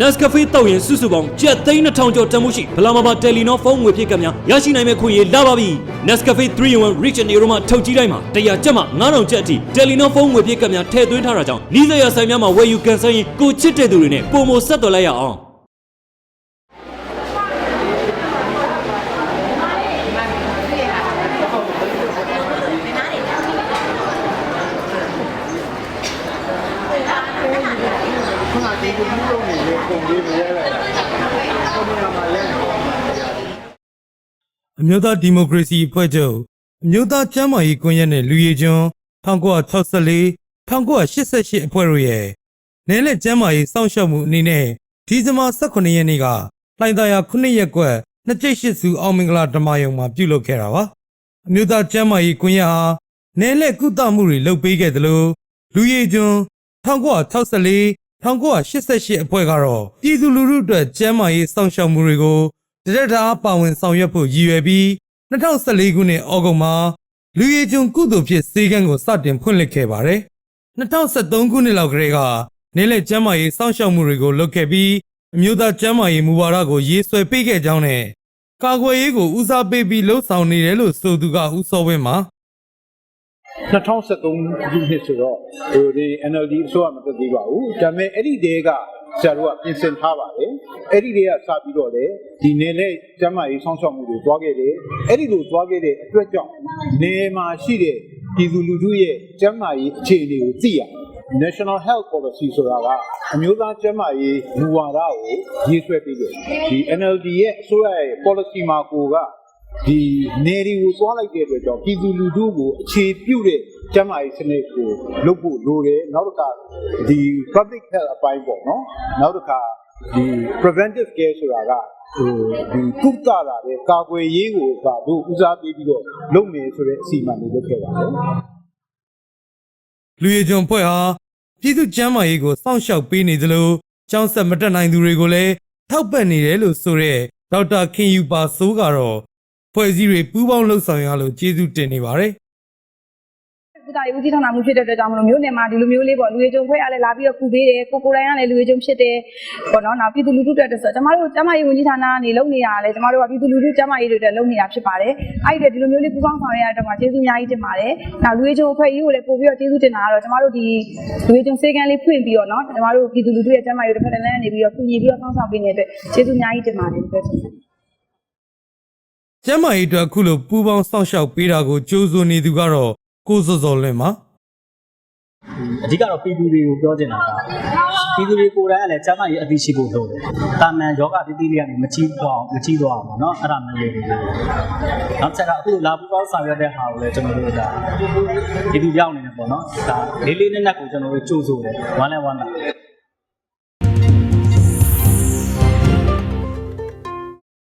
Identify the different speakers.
Speaker 1: Nescafe တောက်ရင်စုစုပေါင်းကျပ်သိန်း2000ကျော်တန်မှုရှိဗလာမာပါတယ်လီနောဖုန်းငွေဖြစ်ကများရရှိနိုင်မဲ့ခွင့်ရလာပါပြီ Nescafe 3-in-1 Rich and Aroma ထုတ်ကြီးတိုင်းမှာ100ကျပ်မှ9000ကျပ်အထိတယ်လီနောဖုန်းငွေဖြစ်ကများထည့်သွင်းထားတာကြောင့်နီးစပ်ရဆိုင်များမှာဝယ်ယူကန်ဆယ်ရင်ကိုချစ်တဲ့သူတွေနဲ့ပုံမဆက်သွယ်လိုက်ရအောင်
Speaker 2: ခုနက ဒီကူလုံးနေလေပုံလေးမရဲလိုက်တာပုံနေရာမှာလဲ
Speaker 3: အမျိုးသားဒီမိုကရေစီအဖွဲ့ချုပ်အမျိုးသားကျန်းမာရေးကွန်ရက်နဲ့လူရည်ကျွန်း1964 1988အဖွဲ့တို့ရဲ့နယ်လက်ကျန်းမာရေးစောင့်ရှောက်မှုအနေနဲ့ဒီဇင်ဘာ18ရက်နေ့ကလှိုင်သာယာ9ရက်ကွက်နှစ်ကျိတ်ရှိစုအောင်မင်္ဂလာဓမ္မယုံမှာပြုလုပ်ခဲ့တာပါအမျိုးသားကျန်းမာရေးကွန်ရက်ဟာနယ်လက်ကုသမှုတွေလုပ်ပေးခဲ့သလိုလူရည်ကျွန်း1964 1988အဖွဲ့ကတော့ပြည်သူလူထုအတွက်ကျန်းမာရေးစောင့်ရှောက်မှုတွေကိုတရက်တာပါဝင်ဆောင်ရွက်ဖို့ရည်ရွယ်ပြီး2014ခုနှစ်ဩဂုတ်မှာလူရည်ကျွန်းကုသိုလ်ဖြစ်စေကန်းကိုစတင်ဖွင့်လှစ်ခဲ့ပါတယ်။2013ခုနှစ်လောက်ကတည်းကနေလက်ကျမ်းမာရေးစောင့်ရှောက်မှုတွေကိုလုပ်ခဲ့ပြီးအမျိုးသားကျမ်းမာရေးမူဝါဒကိုရေးဆွဲပေးခဲ့ကြောင်းနဲ့ကာကွယ်ရေးကိုဦးစားပေးပြီးလှုပ်ဆောင်နေတယ်လို့ဆိုသူကဦးစောဝင်းမှာ
Speaker 2: 2013ခုနှစ်ဆိုတော့ဟိုဒီ NLD အစိုးရမတက်သေးပါဘူးဒါပေမဲ့အဲ့ဒီတဲကဆရာတို့ကပြင်ဆင်ထားပါတယ်အဲ့ဒီတဲကစပြီးတော့လေဒီနေလေကျမ်းမာရေးဆောင်းရှောက်မှုတွေတွားခဲ့တယ်အဲ့ဒီလိုတွားခဲ့တဲ့အတွက်ကြောင့်နေမှာရှိတဲ့ပြည်သူလူထုရဲ့ကျမ်းမာရေးအခြေအနေကိုသိရ National Health Policy ဆိုတာကအမျိုးသားကျန်းမာရေးမူဝါဒကိုရေးဆွဲပေးတယ်ဒီ NLD ရဲ့အစိုးရရဲ့ policy မှာကိုက ဒီနေရီကိုသွားလိုက်တဲ့အတွက်ကြောင့်ပြည်သူလူထုကိုအခြေပြုတဲ့ကျန်းမာရေးစနစ်ကိုလုပ်ဖို့လိုတယ်နောက်တစ်ခါဒီ public health အပိုင်းပေါ့နော်နောက်တစ်ခါဒီ preventive care ဆိုတာကဟိုဒီကုသလာတဲ့ကာကွယ်ရေးကိုကတို့ဦးစားပေးပြီးတော့လုပ်မယ်ဆိုတဲ့အစီအမံတွေလုပ်ခဲ့ပါတယ်
Speaker 3: လူရည်ကျွန်းဖွဲ့ဟာပြည်သူ့ကျန်းမာရေးကိုစောင့်ရှောက်ပေးနေသလိုကျောင်းဆက်မတက်နိုင်သူတွေကိုလည်းထောက်ပံ့နေတယ်လို့ဆိုတဲ့ဒေါက်တာခင်ယူပါဆိုးကတော့ ဖွဲ့စည်းတွေပူးပေါင်းလှုပ်ဆောင်ရလို့ကျေးဇူးတင်နေပါတယ်
Speaker 4: ကုသရေးဦးစီးဌာနမှုဖြစ်တဲ့အတွက်ကြောင့်မလို့မျိုးနယ်မှာဒီလိုမျိုးလေးပေါ့လူရည်ကြုံဖွဲ့အားလည်းလာပြီးတော့ကူပေးတယ်ကိုကိုတိုင်းကလည်းလူရည်ကြုံဖြစ်တယ်ပေါ့နော်နောက်ပြည်သူလူထုအတွက်ဆိုတော့ကျမတို့ကျမရေးဝန်ကြီးဌာနကနေလုပ်နေတာလည်းကျမတို့ကပြည်သူလူထုကျမရေးတွေအတွက်လုပ်နေတာဖြစ်ပါတယ်အဲ့ဒီဒီလိုမျိုးလေးပူးပေါင်းဆောင်ရွက်ရတဲ့အတွက်မှာကျေးဇူးအများကြီးတင်ပါတယ်နောက်လူရည်ကြုံဖွဲ့ရေးကိုလည်းပို့ပြီးတော့ကျေးဇူးတင်တာကတော့ကျမတို့ဒီလူရည်ကြုံစေကန်းလေးဖွင့်ပြီးတော့နော်ကျမတို့ပြည်သူလူထုရဲ့ကျမရေးတွေတစ်ဖက်တစ်လမ်းနေပြီးတော့ကူညီပြီးတော့ဆောင်းဆောင်ပေးနေတဲ့အတွက်ကျေးဇူးအများကြီးတင်ပါတယ်ပြောချင်တယ်
Speaker 3: ကျမ်းမာရေးအတွက်အခုလိုပူးပေါင်းစောင့်ရှောက်ပေးတာကိုကြိုးစိုးနေသူကတော့ကိုစောစောလွင်ပါ
Speaker 5: အဓိကတော့ပြည်သူတွေကိုပြောချင်တာကပြည်သူတွေကိုယ်တိုင်ကလည်းကျန်းမာရေးအသိရှိဖို့လိုတယ်။တာမန်ယောဂတိတိလေးကနေမချီးသွားအောင်မချီးသွားအောင်ပေါ့နော်အဲ့ဒါမျိုးလေးတွေ။နောက်ချက်ကအခုလာပူပေါင်းဆောင်ရွက်တဲ့ဟာကိုလည်းကျွန်တော်တို့ကပြည်သူရောက်နေတယ်ပေါ့နော်။ဒါလေးလေးနက်နက်ကိုကျွန်တော်တို့ကြိုးဆိုတယ်ဝမ်းလဲဝမ်းသာ